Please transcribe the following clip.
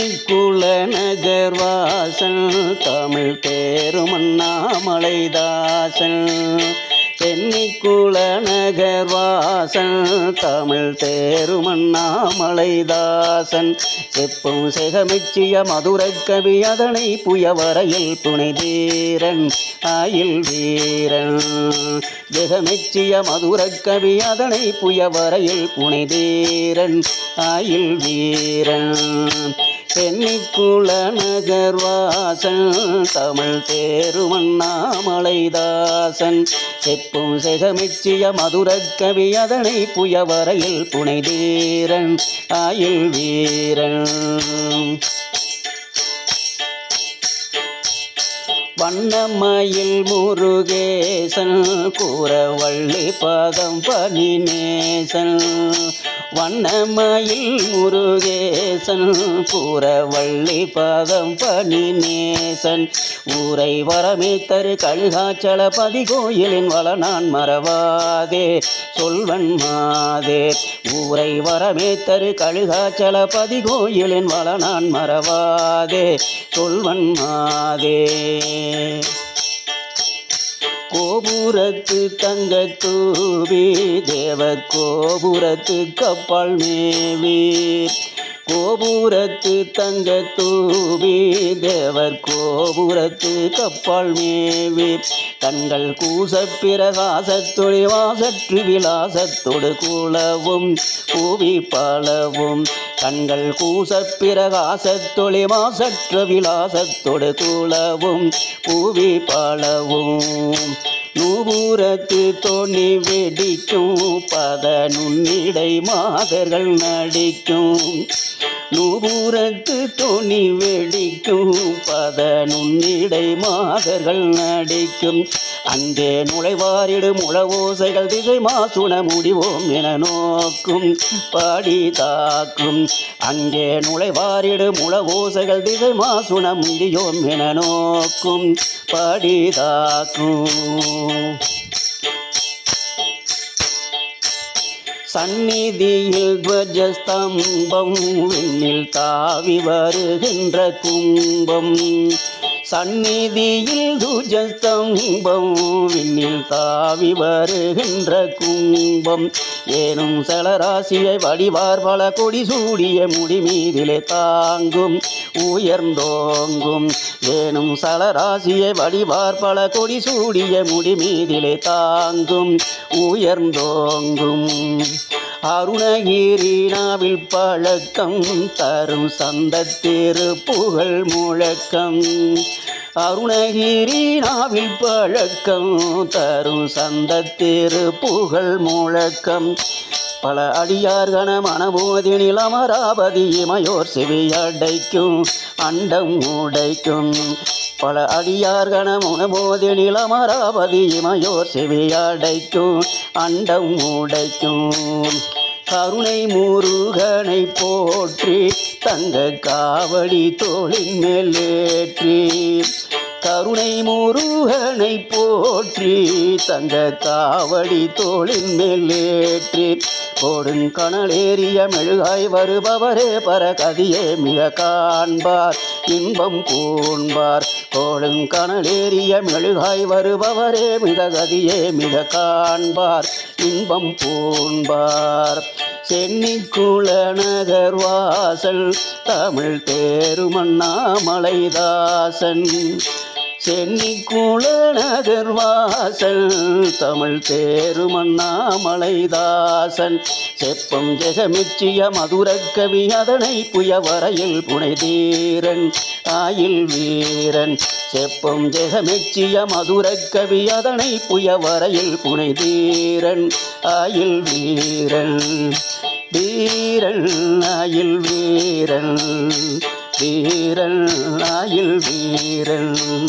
சென்னிக்குள நகர்வாசன் தமிழ் தேரும் அண்ணாமலைதாசன் சென்னிக்குள நகர்வாசன் தமிழ் தேருமண்ணாமலைதாசன் செப்பும் செகமிச்சிய மதுரக் கவி அதனை புயவரையில் துணை தீரன் ஆயில் வீரன். ஜெகமெச்சிய மதுரக் கவி அதனை புயவரையில் புனை தீரன் ஆயில் வீரன். சென்னிக்குள நகர்வாசன் தமிழ் தேருமண்ணாமலைதாசன். செப்பும் செகமிச்சிய மதுரக்கவி அதனை புயவரையில் புனைதீரன் ஆயுள் வீரன். வண்ணமயில் முருகேசன் கூறவள்ளி பதம் பனிநேசன் வண்ணமயில் முருகேசன் பூரவள்ளி பாதம் பணி நேசன் ஊரை வரமேத்தரு கழுகாச்சல பதி கோயிலின் வளனான் மறவாதே சொல்வன் மாதே. ஊரை வரமேத்தரு கழுகாச்சல பதி கோயிலின் வளனான் மறவாதே சொல்வன் மாதே. கோபுரத்து தங்க தூவி தேவ கோபுரத்து கப்பால் மேவி கோபுரத்து தங்க தூவி தேவர் கோபுரத்து கப்பால் மேவி கண்கள் கூச பிரகாசத்தொழி வாசற்று விலாசத்தொடு கூலவும் பூவி பலவும். கண்கள் கூச பிரகாசத்தொழி மாசற்ற விலாசத்தொடு கூலவும் பூவி பலவும். நூபுரத்து தோணி வெடிக்கும். பத நுண்ணிடை மாதர்கள் நடிக்கும். நூபுரத்து துணி வெடிக்கும் பத நுண்ணிடை மாதர்கள் நடிக்கும். அங்கே நுழைவாரிடும் உளவோசைகள் திசை மாசுண முடிவோம் என நோக்கும் பாடி தாக்கும். அங்கே நுழைவாரிடும் உளவோசைகள் திசை மாசுண முடியோம் என நோக்கும் பாடி தாக்கும். சந்நிதியில் துவஜஸ்தம்பம் விண்ணில் தாவி வருகின்ற கும்பம். சந்நிதியில் துஜஸ்தம்பம் விண்ணில் தாவி வருகின்ற கும்பம். ஏனும் சலராசியை வடிவார் பல கொடி சூடிய முடி மீதிலே தாங்கும் உயர்ந்தோங்கும். ஏனும் சலராசியை வடிவார் பல கொடி சூடிய முடி மீதிலே தாங்கும் உயர்ந்தோங்கும். அருணகிரினாவில் பழக்கம் தரும் சந்த புகழ் முழக்கம். அருணகிரினாவில் பழக்கம் தரும் சந்த புகழ் முழக்கம். பல அடியார் கண நிலமராபதி அமராவதி இமையோர் செவியடைக்கும் அண்டம் உடைக்கும். பல அடியார் கனமுனபோதி நிலமராபதி அமராவதி இமையோர் செவியடைக்கும் அண்டம் உடைக்கும். கருணை முருகனை போற்றி தங்க காவடி தோளின் மேலேற்றி கருணை முருகனை போற்றி தங்க காவடி தோளின் மேலேற்றி கொடுங்கணலேறிய மெழுகாய் வருபவரே பரகதியே மிக காண்பார் இன்பம் பூண்பார் கொடுங்கணலேறிய மெழுகாய் வருபவரே மிககதியே மிக காண்பார் இன்பம் பூண்பார். சென்னிக்குள நகர்வாசல் தமிழ் தேருமண்ணாமலைதாசன். சென்னிக்குள நகர் வாசல் தமிழ் தேருமண்ணாமலைதாசன் செப்பம் ஜெகமிச்சிய மதுரக்கவி அதனை புயவரையில் புனைதீரன் ஆயில் வீரன். செப்பம் ஜெகமிச்சிய மதுரக்கவி அதனை புயவரையில் புனைதீரன் ஆயில் வீரன். வீரன் ஆயில் வீரன். வீரன் ஆயில் வீரன்.